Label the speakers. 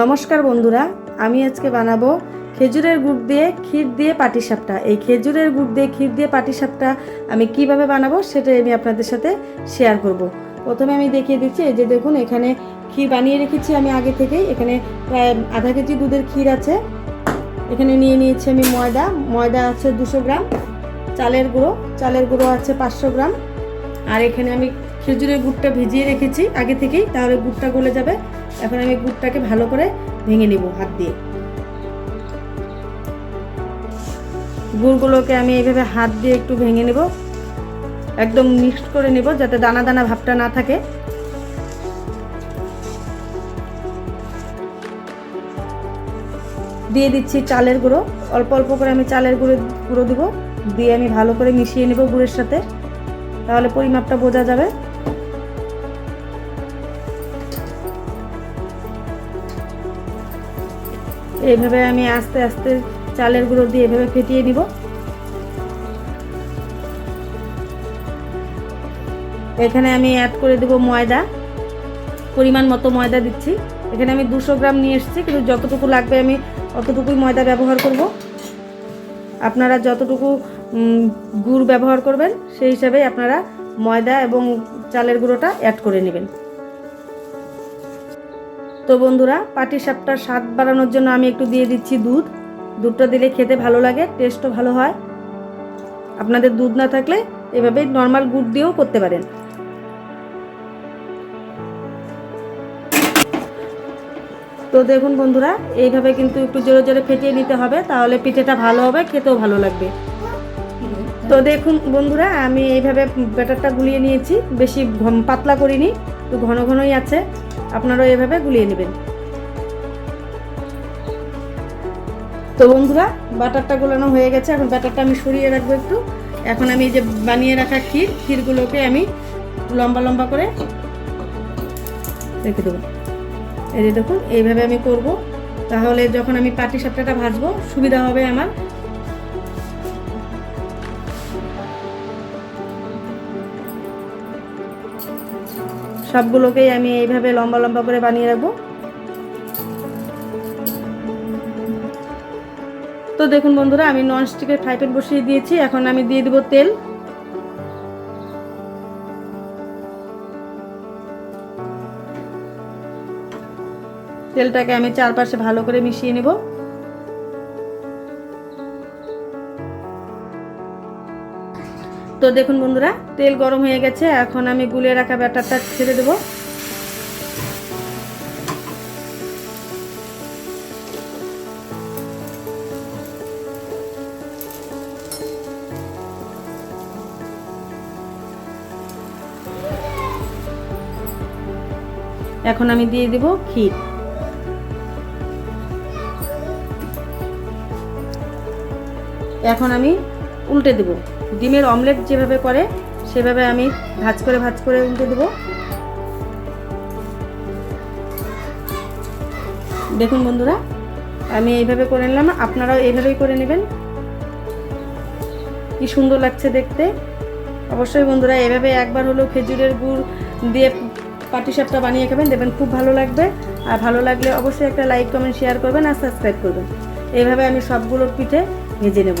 Speaker 1: নমস্কার বন্ধুরা, আমি আজকে বানাবো খেজুরের গুড় দিয়ে ক্ষীর দিয়ে পাটিসাপটা। এই খেজুরের গুড় দিয়ে ক্ষীর দিয়ে পাটিসাপটা আমি কীভাবে বানাবো সেটা আমি আপনাদের সাথে শেয়ার করব। প্রথমে আমি দেখিয়ে দিচ্ছি, এই যে দেখুন, এখানে ক্ষীর বানিয়ে রেখেছি আমি আগে থেকেই। এখানে প্রায় আধা কেজি দুধের ক্ষীর আছে। এখানে নিয়ে নিয়েছি আমি ময়দা। ময়দা আছে দুশো গ্রাম। চালের গুঁড়ো। চালের গুঁড়ো আছে পাঁচশো গ্রাম। আর এখানে আমি খেজুরের গুড়টা ভিজিয়ে রেখেছি আগে থেকেই, তাহলে গুড়টা গলে যাবে। এখন আমি গুড়টাকে ভালো করে ভেঙে নেব হাত দিয়ে। গুড়গুলোকে আমি এইভাবে হাত দিয়ে একটু ভেঙে নেব। একদম মিক্সড করে নেব যাতে দানা দানা ভাবটা না থাকে। দিয়ে দিচ্ছি চালের গুঁড়ো। অল্প অল্প করে আমি চালের গুঁড়ো গুঁড়ো দেবো। দিয়ে আমি ভালো করে মিশিয়ে নেব গুড়ের সাথে। তাহলে পরিমাপটা বোঝা যাবে। এইভাবে আমি আস্তে আস্তে চালের গুঁড়ো দিয়ে এভাবে ফেটিয়ে নিব। এখানে আমি অ্যাড করে দেব ময়দা। পরিমাণ মতো ময়দা দিচ্ছি। এখানে আমি দুশো গ্রাম নিয়ে এসেছি, কিন্তু যতটুকু লাগবে আমি অতটুকুই ময়দা ব্যবহার করব। আপনারা যতটুকু গুড় ব্যবহার করবেন, সেই হিসাবে আপনারা ময়দা এবং চালের গুঁড়োটা অ্যাড করে নেবেন। তো বন্ধুরা, পাটি সাপটার স্বাদ বাড়ানোর জন্য আমি একটু দিয়ে দিচ্ছি দুধ। দুধটা দিলে খেতে ভালো লাগে টেস্টও ভালো হয়। আপনাদের দুধ না থাকলে এভাবে নর্মাল গুড় দিয়েও করতে পারেন। তো দেখুন বন্ধুরা, এইভাবে কিন্তু একটু জোরে জোরে ফেটিয়ে নিতে হবে, তাহলে পিঠেটা ভালো হবে, খেতেও ভালো লাগবে। তো দেখুন বন্ধুরা, আমি এইভাবে ব্যাটারটা গুলিয়ে নিয়েছি। বেশি পাতলা করিনি, একটু ঘন ঘনই আছে। আপনারাও এভাবে গুলিয়ে নেবেন। তো বন্ধুরা বাটারটা গোলানো হয়ে গেছে। এখন ব্যাটারটা আমি সরিয়ে রাখব একটু। এখন আমি যে বানিয়ে রাখা ক্ষীর, ক্ষীরগুলোকে আমি লম্বা লম্বা করে রেখে দেবো। এই যে দেখুন, এইভাবে আমি করব। তাহলে যখন আমি পাটি সাপটাটা ভাজবো, সুবিধা হবে আমার। সবগুলোকেই আমি এইভাবে লম্বা লম্বা করে বানিয়ে রাখব। তো দেখুন বন্ধুরা, আমি ননস্টিকের ফ্রাই প্যান বসিয়ে দিয়েছি, এখন আমি দিয়ে দেবো তেল। তেলটাকে আমি চারপাশে ভালো করে মিশিয়ে নেব। তো দেখুন বন্ধুরা, তেল গরম হয়ে গেছে, এখন আমি গুলে রাখা ব্যাটারটা ছেড়ে দেবো। এখন আমি দিয়ে দেব ক্ষীর। এখন আমি উল্টে দেব। ডিমের অমলেট যেভাবে করে, সেভাবে আমি ভাজ করে ভাজ করে উল্টে দেব। দেখুন বন্ধুরা, আমি এইভাবে করে নিলাম। আপনারাও এইভাবেই করে নেবেন। কি সুন্দর লাগছে দেখতে। অবশ্যই বন্ধুরা, এভাবে একবার হলেও খেজুরের গুড় দিয়ে পাটিসাপটা বানিয়ে খাবেন দেবেন খুব ভালো লাগবে। আর ভালো লাগলে অবশ্যই একটা লাইক, কমেন্ট, শেয়ার করবেন আর সাবস্ক্রাইব করবেন। এইভাবে আমি সবগুলোর পিঠে ভেজে নেব।